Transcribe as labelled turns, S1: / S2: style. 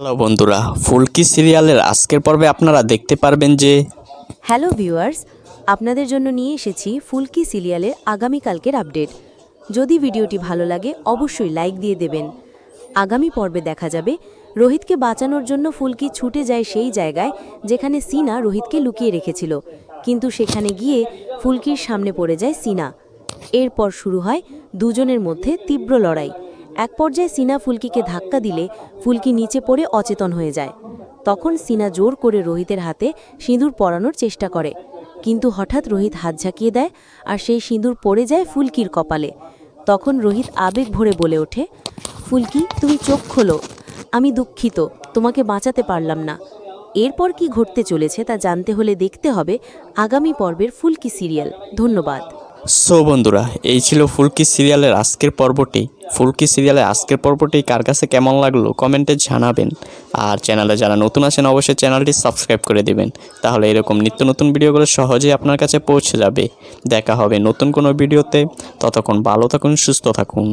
S1: Hello বন্ধুরা, ফুলকি সিরিয়ালের আজকের পর্বে আপনারা দেখতে পারবেন যে
S2: হ্যালো ভিউয়ার্স, আপনাদের জন্য নিয়ে এসেছি ফুলকি সিরিয়ালের আগামীকালকের আপডেট। যদি ভিডিওটি ভালো লাগে, অবশ্যই লাইক দিয়ে দেবেন। আগামী পর্বে দেখা যাবে রোহিতকে বাঁচানোর জন্য ফুলকি ছুটে যায় সেই জায়গায় যেখানে সিনা রোহিতকে লুকিয়ে রেখেছিল। কিন্তু সেখানে গিয়ে ফুলকির সামনে পড়ে যায় সিনা। এরপর শুরু হয় দুজনের মধ্যে তীব্র লড়াই। এক পর্যায়ে সিনা ফুলকিকে ধাক্কা দিলে ফুলকি নিচে পড়ে অচেতন হয়ে যায়। তখন সিনা জোর করে রোহিতের হাতে সিঁদুর পরানোর চেষ্টা করে। কিন্তু হঠাৎ রোহিত হাত ঝাঁকিয়ে দেয় আর সেই সিঁদুর পড়ে যায় ফুলকির কপালে। তখন রোহিত আবেগ ভরে বলে ওঠে, ফুলকি, তুমি চোখ খোলো। আমি দুঃখিত, তোমাকে বাঁচাতে পারলাম না। এরপর কি ঘটতে চলেছে তা জানতে হলে দেখতে হবে আগামী পর্বের ফুলকি সিরিয়াল। ধন্যবাদ।
S1: সো বন্ধুরা, এই ছিল ফুলকি সিরিয়ালের আজকের পর্বটি। ফুলকি সিরিয়ালের আজকের পর্বটি কার কাছে কেমন লাগল কমেন্টে জানাবেন। আর চ্যানেলে যারা নতুন আছেন, অবশ্যই চ্যানেলটি সাবস্ক্রাইব করে দেবেন। তাহলে এরকম নিত্য নতুন ভিডিওগুলো সহজেই আপনার কাছে পৌঁছে যাবে। দেখা হবে নতুন কোনো ভিডিওতে। ততক্ষণ ভালো থাকুন, সুস্থ থাকুন।